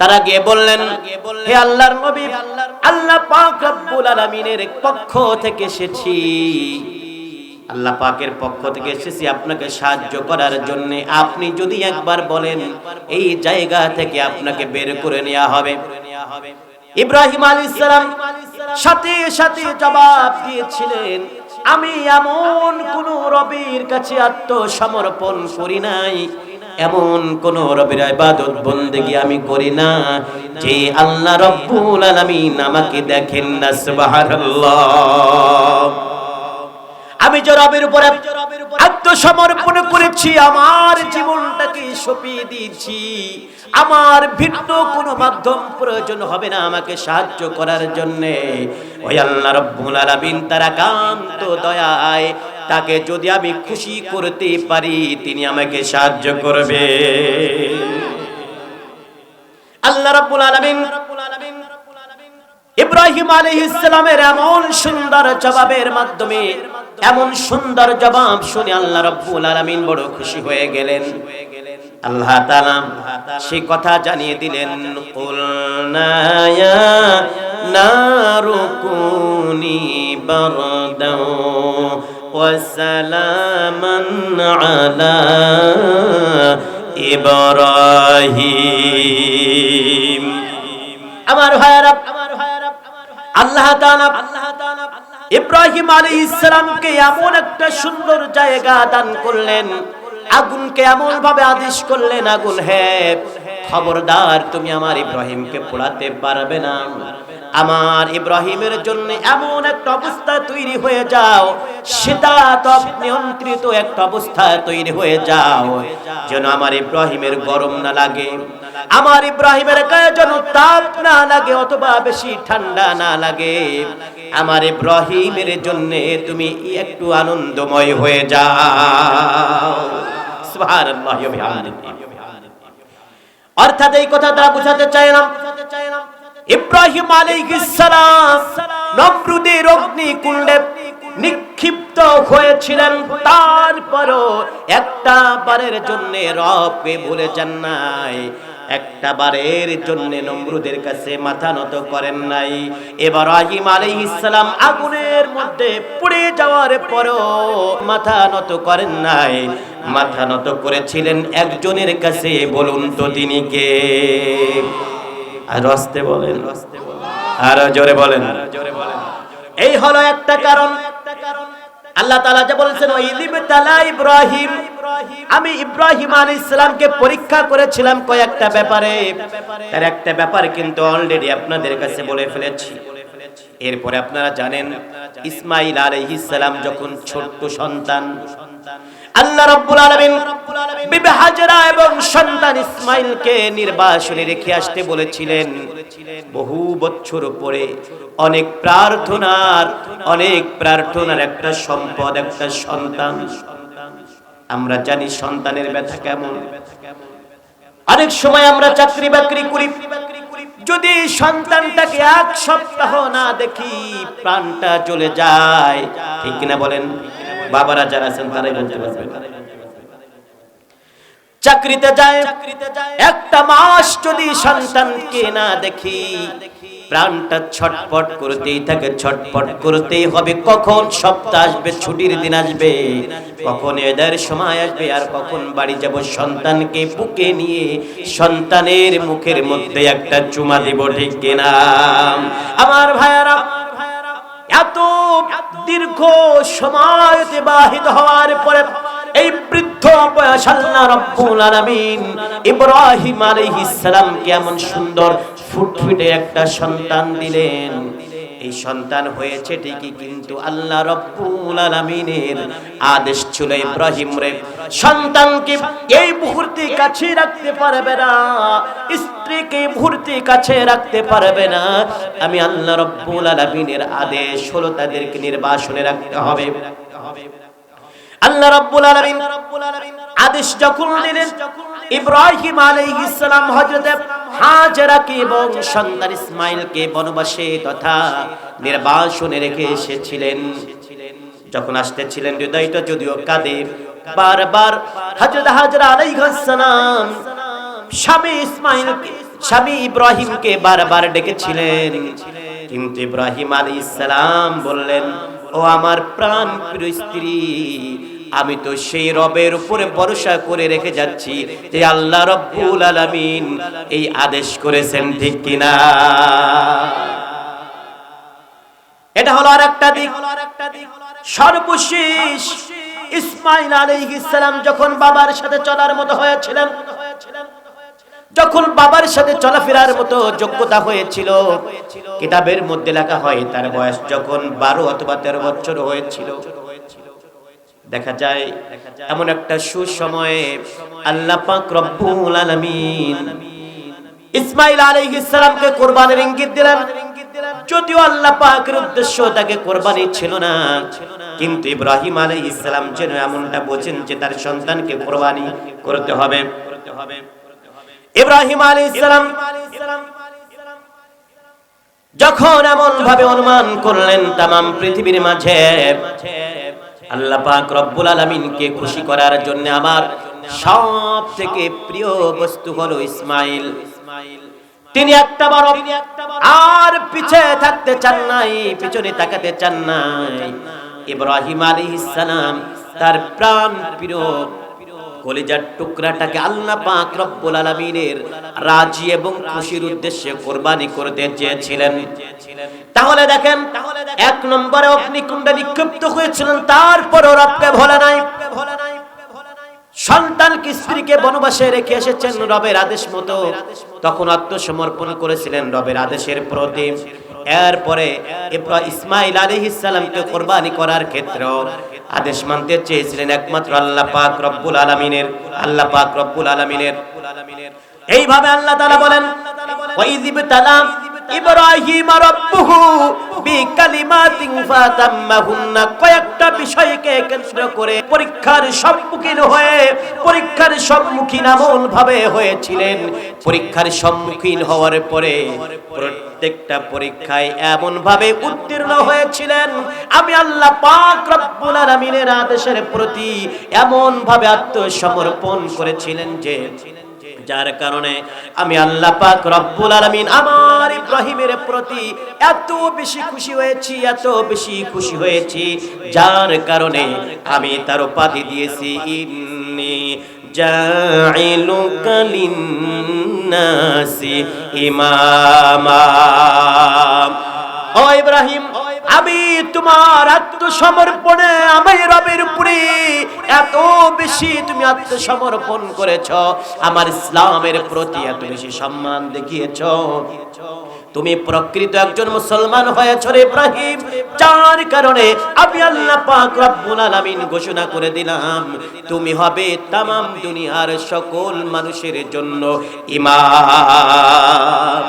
তারা গিয়ে বললেন, হে আল্লাহর নবী, আল্লাহ পাক রব্বুল আলামিনের পক্ষ থেকে এসেছি। আল্লাহ পাকের পক্ষ থেকে এসেছি আপনাকে সাহায্য করার জন্য। আপনি যদি একবার বলেন, এই জায়গা থেকে আপনাকে বের করে নেওয়া হবে। ইব্রাহিম আলাইহিস সালাম সাথে সাথে জবাব দিয়েছিলেন, আমি এমন কোন রবির কাছে আত্মসমর্পণ করি নাই এমন কোন রবির ইবাদত বন্দেগী আমি করি না। যে আল্লাহ রব্বুল আলামিন আমাকে দেখেন না, সুবহানাল্লাহ। আমি যে রবের উপরে আত্মসমর্পণ করেছি, আমার জীবনটাকে সঁপিয়ে দিয়েছি। আমার ভিন্ন কোনো মাধ্যম প্রয়োজন হবে না আমাকে সাহায্য করার জন্য। ওই আল্লাহ রব্বুল আলামিন তার একান্ত দয়ায় তাকে যদি আমি খুশি করতে পারি, তিনি আমাকে সাহায্য করবে। আল্লাহ রাব্বুল আলামিন ইব্রাহিম আলাইহিস সালামের এমন সুন্দর জবাবের মাধ্যমে, এমন সুন্দর জবাব শুনে আল্লাহ রাব্বুল আলামিন বড় খুশি হয়ে গেলেন। আল্লাহ তাআলা সেই কথা জানিয়ে দিলেন কুলনা ইয়া নারু কুনি বারদাও সালামান আলা ইব্রাহিম আমার ভাইয়ারা আল্লাহ তাআলা ইব্রাহিম আলাইহিস সালামকে এমন একটা সুন্দর জায়গা দান করলেন, আগুনকে এমন ভাবে আদেশ করলেন, আগুন, হে খবরদার, তুমি আমার ইব্রাহিমকে পোড়াতে পারবে না। আমার ইব্রাহিমের জন্য এমন একটা অবস্থা তৈরি হয়ে যাও, সেটা তপ নিয়ন্ত্রিত একটা অবস্থা তৈরি হয়ে যাও। যেন আমার ইব্রাহিমের গরম না লাগে, আমার ইব্রাহিমের গায়ে যেন তাপ না লাগে অথবা বেশি ঠান্ডা না লাগে। আমার ইব্রাহিমের জন্য তুমি একটু আনন্দময় হয়ে যাও। সুবহানাল্লাহ ওয়া বিহামদিহি। অর্থাৎ এই কথা দ্বারা বুঝাতে চাইলাম ইব্রাহিম আলাইহিস সালাম নমরুদের অগ্নিকুণ্ডে নিক্ষিপ্ত হয়েছিলেন। তারপরও একটা বারের জন্য রবকে ভুলে যান নাই। একটা বারের জন্য নমরুদের কাছে মাথা নত করেন নাই। এবার আহিম আলাইহিস সালাম আগুনের মধ্যে পুড়ে যাওয়ার পরও মাথা নত করেন নাই। মাথা নত করেছিলেন একজনের কাছে, বলুন তো তিনি কে? আর রস্তে বলেন। আর জোরে বলেন। এই হলো একটা কারণ। আল্লাহ তাআলা যে বলেছেন তালা ইব্রাহিম। আমি ইব্রাহিম আলাইহিস ইসলামকে পরীক্ষা করেছিলাম কয়েকটা ব্যাপারে। তার একটা ব্যাপার কিন্তু অলরেডি আপনাদের কাছে বলে ফেলেছি। এরপরে আপনারা জানেন ইসমাইল আলাইহিস সালাম যখন ছোট্ট সন্তান, আল্লাহ হাজরা এবং সন্তান ইসমাইলকে নির্বাসনে রেখে আসতে বলেছিলেন। বহু বছর পরে অনেক প্রার্থনার অনেক প্রার্থনার একটা সম্পদ, একটা সন্তান। আমরা জানি সন্তানের ব্যথা কেমন। অনেক সময় আমরা চাকরি বাকরি করি যদি সন্তানটাকে এক সপ্তাহ না দেখি প্রাণটা চলে যায় ঠিক কিনা বলেন? বাবারা যারা আছেন তারাই বলতে পারবেন। চাকরিতে যায়। একটা মাস যদি সন্তানকে না দেখি প্রাণটা ছটপট করতেই থাকে, ছটপট করতেই হবে। কখন সপ্তাহ আসবে, ছুটির দিন আসবে, কখন এদের সময় আসবে, আর কখন বাড়ি যাব সন্তানকে বুকে নিয়ে, সন্তানের মুখের মধ্যে একটা চুমা দিব, ঠিক কিনা? আমার ভাইয়ারা, এত দীর্ঘ সময় অতিবাহিত হওয়ার পরে এই বৃদ্ধ বয়স আল্লাহ রব্বুল আলামিন ইব্রাহিম আলাইহিস সালাম কেমন সুন্দর ফুটফুটে একটা সন্তান দিলেন। এই সন্তান হয়েছে ঠিকই কিন্তু আল্লাহ রব্বুল আলামিনের আদেশ ছিল ইব্রাহিম রে, সন্তানকে এই মুহূর্তে কাছে রাখতে পারবে না, স্ত্রীকে মুহূর্তে কাছে রাখতে পারবে না। আমি আল্লাহ রব্বুল আলামিনের আদেশ হলো তাদেরকে নির্বাসনে রাখতে হবে। আল্লাহ রাব্বুল আলামিন আদেশ যখন দিলেন, ইব্রাহিম আলাইহিস সালাম হযরত হাজরাকে এবং সন্তান ইসমাইলকে বনবাসে তথা নির্বাসনে রেখে এসেছিলেন। যখন আসতেছিলেন হৃদয়টা যদিও কাঁদে। বারবার হযরত হাজরা আলাইহিস সালাম স্বামী ইসমাইলকে, স্বামী ইব্রাহিমকে বারবার ডেকেছিলেন। কিন্তু ইব্রাহিম আলী ইসলাম বললেন, ও আমার প্রাণ প্রিয় স্ত্রী আমি তো সেই রবের উপরে ভরসা করে রেখে যাচ্ছি যে আল্লাহ রব্বুল আলামিন এই আদেশ করেছেন, ঠিক কিনা? এটা হলো আর একটা দিক। সর্বশেষ ইসমাইল আলাইহিস সালাম যখন বাবার সাথে চলার মতো হয়েছিলেন, যখন বাবার সাথে চলাফেরার মতো যোগ্যতা হয়েছিল, কিতাবের মধ্যে লেখা হয় তার বয়স যখন বারো অথবা তেরো বছর হয়েছিল। দেখা যায় এমন একটা সুসময়ে আল্লাহ পাক রব্বুল আলামিন ইসমাইল আলাইহিস সালামকে কুরবানির ইঙ্গিত দিলেন। যদিও আল্লাহ পাকের উদ্দেশ্য তাকে কোরবানি ছিল না, কিন্তু ইব্রাহিম আলাইহিস সালাম যেন এমনটা বোঝেন যে তার সন্তানকে কোরবানি করতে হবে। ইব্রাহিম আলাইহিস সালাম যখন এমন ভাবে অনুমান করলেন তামাম পৃথিবীর মাঝে আল্লাহ পাক রব্বুল আলমিনকে খুশি করার জন্য আমার সব থেকে প্রিয় বস্তু হলো ইসমাইল। তিনি একটা বড় আর পিছে থাকতে চান নাই, পিছনে তাকাতে চান নাই। ইব্রাহিম আলাইহিস সালাম তার প্রাণ প্রিয় কলিজার টুকরাটাকে আল্লাহ পাক রব্বুল আলামিনের রাজি এবং খুশির উদ্দেশ্যে কোরবানি করতে চেয়েছিলেন। তাহলে দেখেন, এক নম্বরে অগ্নিকুণ্ডে নিক্ষিপ্ত হয়েছিলেন, তারপরও রবকে ভোলা নাই। সন্তানকে স্ত্রীকে বনবাসে রেখে এসেছেন রবের আদেশ মতো। তখন আত্মসমর্পণ করেছিলেন রবের আদেশের প্রতি এরপরে ইসমাইল আলাইহিস সালামকে কোরবানি করার ক্ষেত্রে আদেশ মানতে চেয়েছিলেন একমাত্র আল্লাহ পাক রব্বুল আলামিনের, আল্লাহ পাক রব্বুল আলামিনের। এইভাবে আল্লাহ তাআলা বলেন ওয়াইযিব ইব্রাহিম রাব্বুহু বিকালিমাতিন ফাতাম্মাহুন্না। কয়েকটা বিষয়কে কেন্দ্র করে পরীক্ষার সম্মুখীন হয়ে, পরীক্ষার সম্মুখীন এমন ভাবে হয়েছিলেন। পরীক্ষার সম্মুখীন হওয়ার পরে প্রত্যেকটা পরীক্ষায় এমন ভাবে উত্তীর্ণ হয়েছিলেন, আমি আল্লাহ পাক রব্বুল আলামিনের আদেশের প্রতি এমন ভাবে আত্মসমর্পণ করেছিলেন যে, যার কারণে আমি আল্লাহ পাক রব্বুল আলামিন আমার ইব্রাহিমের প্রতি এত বেশি খুশি হয়েছি, এত বেশি খুশি হয়েছি। যার কারণে আমি তার উপাধি দিয়েছি, ইন্নি জাইলুকা লিন্নাসি ইমামা। ও ইব্রাহিম তোমার আত্মসমর্পণে আমি রবের উপরে এত বেশি তুমি আত্মসমর্পণ করেছ। আমার ইসলামের প্রতি এত বেশি সম্মান দেখিয়েছ। তুমি প্রকৃত একজন মুসলমান হয়েছ রে ইব্রাহিম। যার কারণে আমি আল্লাহ পাক রব্বুল আলামিন ঘোষণা করে দিলাম, তুমি হবে তামাম দুনিয়ার সকল মানুষের জন্য ইমাম।